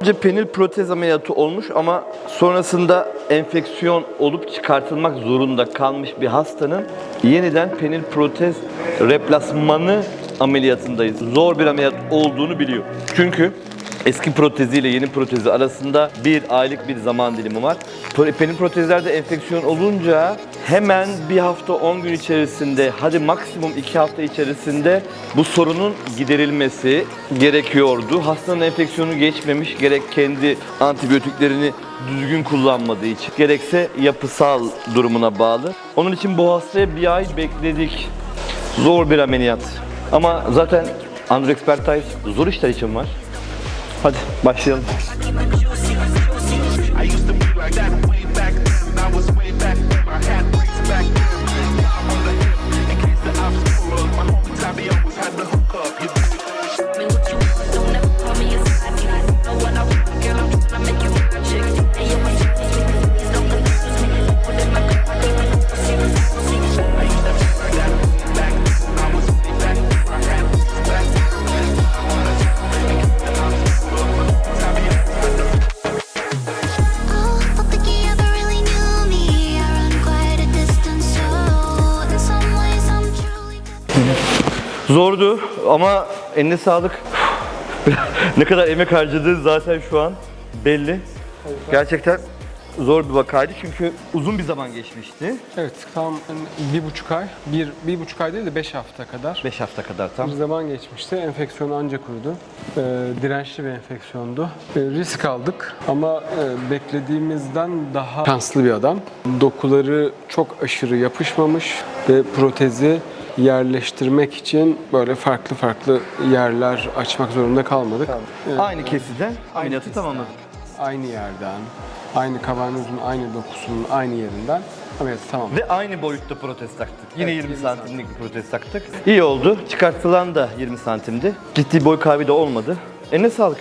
Önce penil protez ameliyatı olmuş ama sonrasında enfeksiyon olup çıkartılmak zorunda kalmış bir hastanın yeniden penil protez replasmanı ameliyatındayız. Zor bir ameliyat olduğunu biliyor. Çünkü eski proteziyle yeni protezi arasında bir aylık bir zaman dilimi var. Penil protezlerde enfeksiyon olunca hemen bir hafta 10 gün içerisinde hadi maksimum 2 hafta içerisinde bu sorunun giderilmesi gerekiyordu. Hastanın enfeksiyonu geçmemiş gerek kendi antibiyotiklerini düzgün kullanmadığı için gerekse yapısal durumuna bağlı. Onun için bu hastaya bir ay bekledik. Zor bir ameliyat. Ama zaten Andrew Expertise zor işler için var. Hadi başlayalım. Zordu ama eline sağlık. ne kadar emek harcadığı zaten şu an belli. Gerçekten zor bir vakaydı çünkü uzun bir zaman geçmişti. Evet, tam bir buçuk ay, bir, bir buçuk ay değil de beş hafta kadar 5 hafta kadar tam. bir zaman geçmişti. Enfeksiyon ancak kurudu. Ee, dirençli bir enfeksiyondu. Ee, risk aldık ama e, beklediğimizden daha şanslı bir adam. Dokuları çok aşırı yapışmamış ve protezi yerleştirmek için böyle farklı farklı yerler açmak zorunda kalmadık. Ee, Aynı kesiden ameliyatı tamamladık. Aynı yerden, aynı kavanozun aynı dokusunun aynı yerinden ameliyatı tamamladık. Ve aynı boyutta protez taktık. Yine 20 santimlik bir protez taktık. İyi oldu. Çıkartılan da 20 santimdi. Ciddi boy kaybı da olmadı. Eline sağlık.